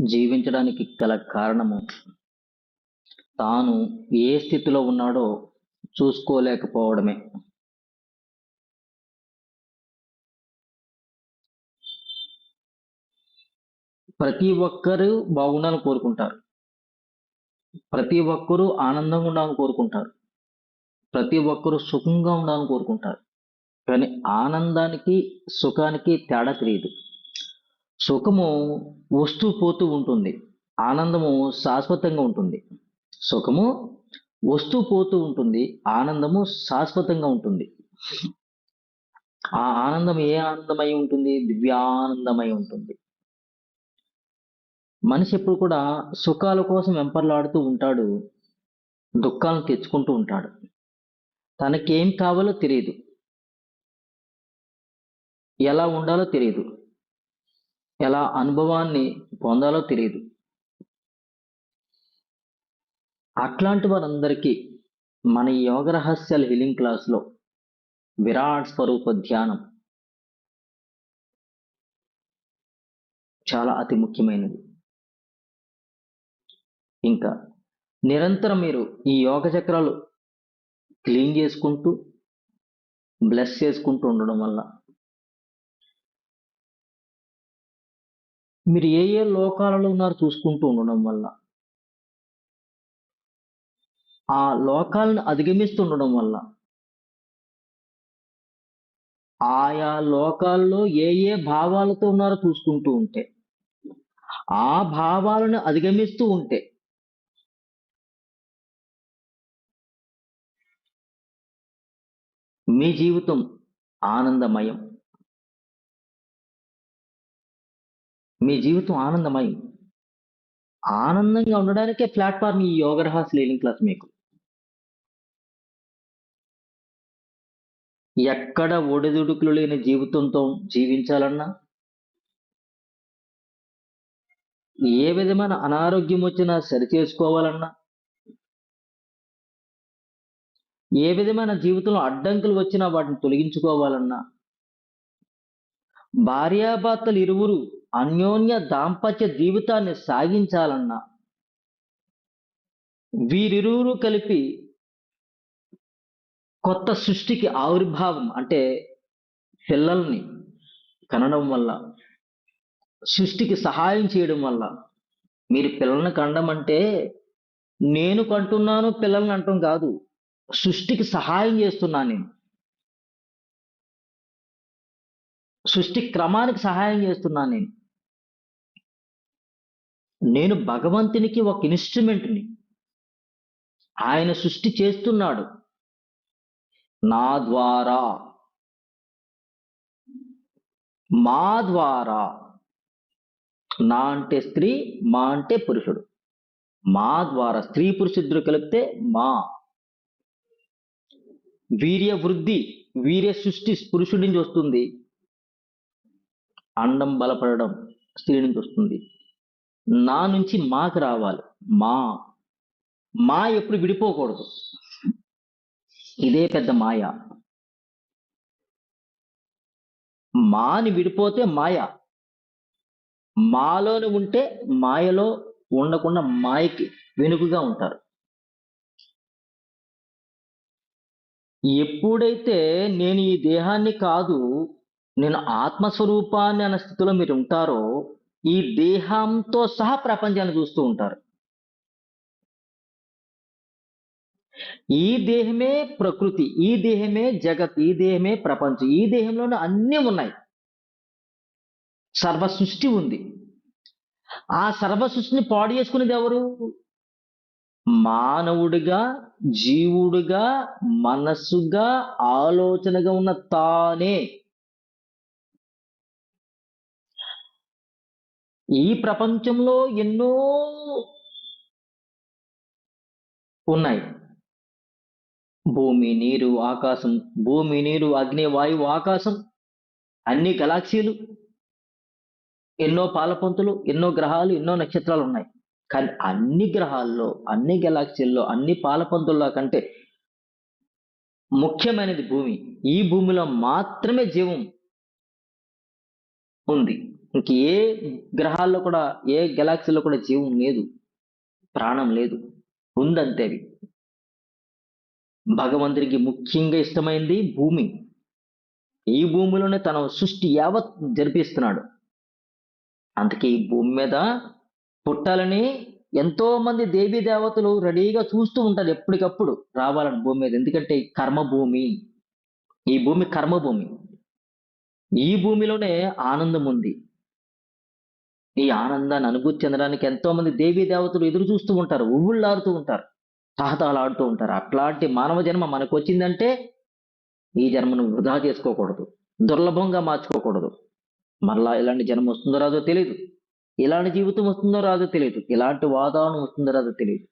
జీవించడానికి గల కారణము. తాను ఏ స్థితిలో ఉన్నాడో చూసుకోలేకపోవడమే. ప్రతి ఒక్కరూ బాగుండాలని కోరుకుంటారు. ప్రతి ఒక్కరూ ఆనందంగా ఉండాలని కోరుకుంటారు. ప్రతి ఒక్కరూ సుఖంగా ఉండాలని కోరుకుంటారు. కానీ ఆనందానికి సుఖానికి తేడా తెలియదు. సుఖము వస్తూ పోతూ ఉంటుంది. ఆనందము శాశ్వతంగా ఉంటుంది. సుఖము వస్తూ పోతూ ఉంటుంది. ఆనందము శాశ్వతంగా ఉంటుంది. ఆ ఆనందం ఏ ఆనందమై ఉంటుంది? దివ్యానందమై ఉంటుంది. మనిషి ఎప్పుడు కూడా సుఖాల కోసం వెంపర్లాడుతూ ఉంటాడు. దుఃఖాలను తెచ్చుకుంటూ ఉంటాడు. తనకేం కావాలో తెలియదు ఎలా ఉండాలో తెలియదు ఎలా అనుభవాన్ని పొందాలో తెలియదు అట్లాంటి వారందరికీ మన యోగ రహస్యాల హీలింగ్ క్లాస్లో విరాట్ స్వరూప ధ్యానం చాలా అతి ముఖ్యమైనది. ఇంకా నిరంతరం మీరు ఈ యోగ చక్రాలు క్లీన్ చేసుకుంటూ బ్లెస్ చేసుకుంటూ ఉండడం వల్ల మీరు ఏ ఏ లోకాలలో ఉన్నారో చూసుకుంటూ ఉండడం వల్ల? ఆ లోకాలను అధిగమిస్తుండడం వల్ల. ఆయా లోకాల్లో ఏ ఏ భావాలతో ఉన్నారో చూసుకుంటూ ఉంటే. ఆ భావాలను అధిగమిస్తూ ఉంటే. మీ జీవితం ఆనందమయం. మీ జీవితం ఆనందమై ఆనందంగా ఉండడానికే ప్లాట్ఫామ్ ఈ యోగ లీలింగ్ క్లాస్ మీకు. ఎక్కడ ఒడిదుడుకులు లేని జీవితంతో జీవించాలన్నా ఏ విధమైన అనారోగ్యం వచ్చినా సరి చేసుకోవాలన్నా ఏ విధమైన జీవితంలో అడ్డంకులు వచ్చినా వాటిని తొలగించుకోవాలన్నా భార్యాభర్తలు ఇరువురు అన్యోన్య దాంపత్య జీవితాన్ని సాగించాలన్నా వీరిరువురు కలిపి కొత్త సృష్టికి ఆవిర్భావం అంటే పిల్లల్ని కనడం వల్ల సృష్టికి సహాయం చేయడం వల్ల. మీరు పిల్లల్ని కనడం అంటే నేను కంటున్నాను పిల్లల్ని అంటాం కాదు. సృష్టికి సహాయం చేస్తున్నాను నేను. సృష్టి క్రమానికి సహాయం చేస్తున్నాను నేను. నేను భగవంతునికి ఒక ఇన్స్ట్రుమెంట్ని ఆయన సృష్టి చేస్తున్నాడు. నా ద్వారా. మా ద్వారా. నా అంటే స్త్రీ మా అంటే పురుషుడు. మా ద్వారా స్త్రీ పురుషుద్దురు కలిపితే మా. వీర్య వృద్ధి వీర్య సృష్టి పురుషుడి నుంచి వస్తుంది. అండం బలపడడం స్త్రీ నుంచి వస్తుంది. నా నుంచి మాకు రావాలి. మా. మా ఎప్పుడు విడిపోకూడదు. ఇదే పెద్ద మాయ. మాని విడిపోతే మాయ. మాలోని ఉంటే మాయలో ఉండకుండా మాయకి వెనుకగా ఉంటారు. ఎప్పుడైతే నేను ఈ దేహాన్ని కాదు నేను ఆత్మస్వరూపాన్ని అన్న స్థితిలో మీరు ఉంటారో ఈ దేహంతో సహా ప్రపంచాన్ని చూస్తూ ఉంటారు. ఈ దేహమే ప్రకృతి ఈ దేహమే జగత్ ఈ దేహమే ప్రపంచం ఈ దేహంలోనే అన్నీ ఉన్నాయి. సర్వ సృష్టి ఉంది. ఆ సర్వ సృష్టిని పాడు చేసుకునేది ఎవరు? మానవుడిగా జీవుడిగా మనస్సుగా ఆలోచనగా ఉన్న తానే. ఈ ప్రపంచంలో ఎన్నో ఉన్నాయి. భూమి నీరు ఆకాశం భూమి నీరు అగ్ని వాయువు ఆకాశం అన్ని గెలాక్సీలు ఎన్నో పాలపంతులు ఎన్నో గ్రహాలు ఎన్నో నక్షత్రాలు ఉన్నాయి. కానీ అన్ని గ్రహాల్లో అన్ని గెలాక్సీల్లో అన్ని పాలపంతుల్లో కంటే ముఖ్యమైనది భూమి. ఈ భూమిలో మాత్రమే జీవం ఉంది. ఇంక ఏ గ్రహాల్లో కూడా ఏ గెలాక్సీలో కూడా జీవం లేదు ప్రాణం లేదు ఉందంతే అవి. భగవంతుడికి ముఖ్యంగా ఇష్టమైంది భూమి. ఈ భూమిలోనే తన సృష్టి యావత్ జరిపిస్తున్నాడు. అందుకే ఈ భూమి మీద పుట్టాలని ఎంతో మంది దేవీ దేవతలు రెడీగా చూస్తూ ఉంటారు ఎప్పటికప్పుడు రావాలని భూమి మీద. ఎందుకంటే కర్మభూమి కర్మ భూమి ఈ భూమి కర్మ భూమి ఈ భూమిలోనే ఆనందం ఉంది. ఈ ఆనందాన్ని అనుభూతి చెందడానికి ఎంతో మంది దేవీ దేవతలు ఎదురు చూస్తూ ఉంటారు ఉవ్వుళ్ళాడుతూ ఉంటారు ఆడుతూ ఉంటారు. అట్లాంటి మానవ జన్మ మనకు వచ్చిందంటే ఈ జన్మను వృధా చేసుకోకూడదు దుర్లభంగా మార్చుకోకూడదు. మరలా ఇలాంటి జన్మ వస్తుందో రాదో తెలియదు ఇలాంటి జీవితం వస్తుందో రాదో తెలియదు ఇలాంటి వాతావరణం వస్తుందో రాదో తెలియదు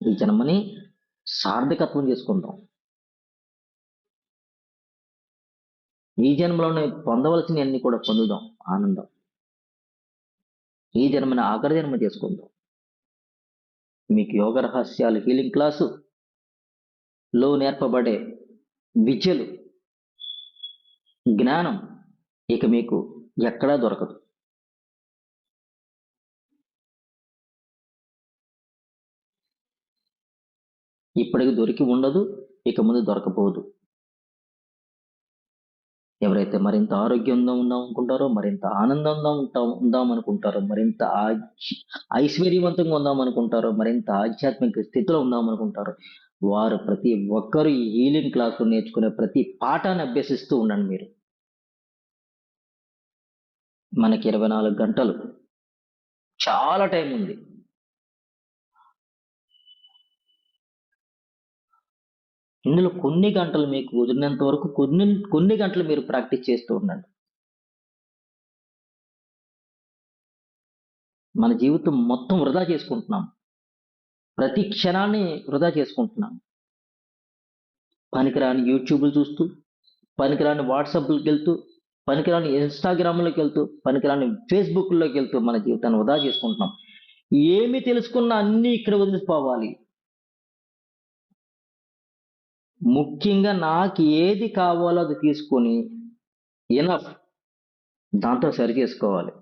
ఈ జన్మని సార్థకత్వం చేసుకుందాం. ఈ జన్మలోనే పొందవలసిన అన్ని కూడా పొందుదాం. ఆనందం. ఈ జన్మని ఆఖరి జన్మ చేసుకుందాం. మీకు యోగ రహస్యాలు హీలింగ్ క్లాసు లో నేర్పబడే విద్యలు జ్ఞానం ఇక మీకు ఎక్కడా దొరకదు. ఇప్పటికి దొరికి ఉండదు ఇక ముందు దొరకపోదు. ఎవరైతే మరింత ఆరోగ్యంగా ఉందాం అనుకుంటారో మరింత ఆనందంగా ఉంటాం ఉందాం అనుకుంటారో మరింత ఐశ్వర్యవంతంగా ఉందాం అనుకుంటారో మరింత ఆధ్యాత్మిక స్థితిలో ఉందాం అనుకుంటారో వారు ప్రతి ఒక్కరు ఈ హీలింగ్ క్లాసులు నేర్చుకునే ప్రతి పాఠాన్ని అభ్యసిస్తూ ఉండండి మీరు. మనకి ఇరవై నాలుగు గంటలు. చాలా టైం ఉంది. ఇందులో కొన్ని గంటలు మీకు కుదిరినంత వరకు కొన్ని కొన్ని గంటలు మీరు ప్రాక్టీస్ చేస్తూ ఉండండి. మన జీవితం మొత్తం వృధా చేసుకుంటున్నాం. ప్రతి క్షణాన్ని వృధా చేసుకుంటున్నాం. పనికిరాని యూట్యూబ్లు చూస్తూ పనికిరాని వాట్సాప్లకు వెళ్తూ పనికిరాని ఇన్స్టాగ్రామ్లోకి వెళ్తూ పనికిరాని ఫేస్బుక్లోకి వెళ్తూ మన జీవితాన్ని వృధా చేసుకుంటున్నాం. ఏమి తెలుసుకున్నా అన్నీ ఇక్కడ వదిలిపోవాలి. ముఖ్యంగా నాకు ఏది కావాలో అది తీసుకొని ఎనఫ్ దాంతో సరి చేసుకోవాలి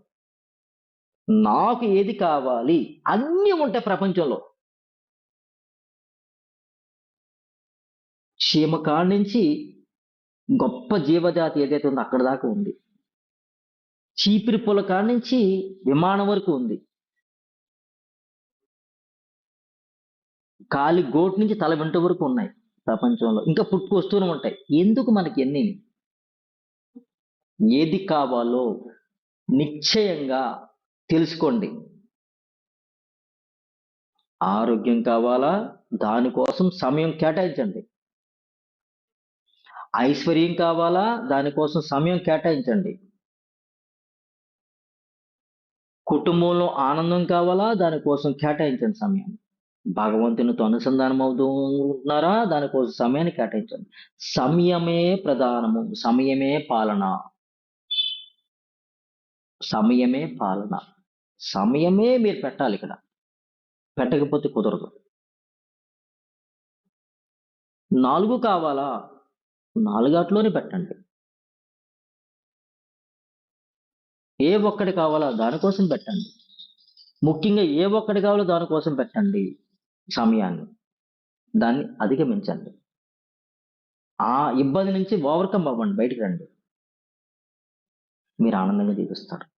నాకు ఏది కావాలి? అన్నీ ఉంటాయి ప్రపంచంలో. చీమ కాడి నుంచి గొప్ప జీవజాతి ఏదైతే ఉందో అక్కడ దాకా ఉంది. చీపిరి పొల కాడి నుంచి విమానం వరకు ఉంది. కాలి గోటు నుంచి తల వెంట వరకు ఉన్నాయి. ప్రపంచంలో ఇంకా పుట్టుకొస్తూనే ఉంటాయి. ఎందుకు మనకి ఎన్ని? ఏది కావాలో నిశ్చయంగా తెలుసుకోండి. ఆరోగ్యం కావాలా? దానికోసం సమయం కేటాయించండి. ఐశ్వర్యం కావాలా? దానికోసం సమయం కేటాయించండి. కుటుంబంలో ఆనందం కావాలా? దానికోసం కేటాయించండి సమయం. భగవంతునితో అనుసంధానం అవుతున్నారా దానికోసం సమయాన్ని కేటాయించండి. సమయమే ప్రధానము. సమయమే పాలన. సమయమే పాలన. సమయమే మీరు పెట్టాలి ఇక్కడ. పెట్టకపోతే కుదరదు. నాలుగు కావాలా? నాలుగాట్లోనే పెట్టండి. ఏ ఒక్కటి కావాలా దానికోసం పెట్టండి. ముఖ్యంగా ఏ ఒక్కటి కావాలో దానికోసం పెట్టండి. సమయాన్ని. దాన్ని అధిగమించండి. ఆ ఇబ్బంది నుంచి ఓవర్కమ్ అవ్వండి బయటికి రండి. మీరు ఆనందంగా జీవిస్తారు.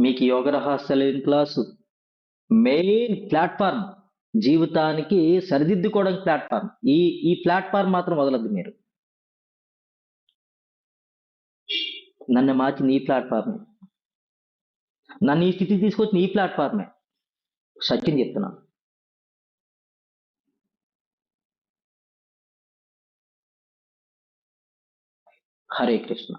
మీకు యోగ రహస్యాలు క్లాసు మెయిన్ ప్లాట్ఫామ్ జీవితానికి సరిదిద్దుకోవడానికి ప్లాట్ఫామ్ ఈ ఈ ప్లాట్ఫామ్ మాత్రం వదలద్దు మీరు. నన్ను మార్చింది ఈ ప్లాట్ఫామ్ నన్ను ఈ స్థితికి తీసుకొచ్చిన ఈ ప్లాట్ఫామే సత్యం చెప్తున్నా హరే కృష్ణ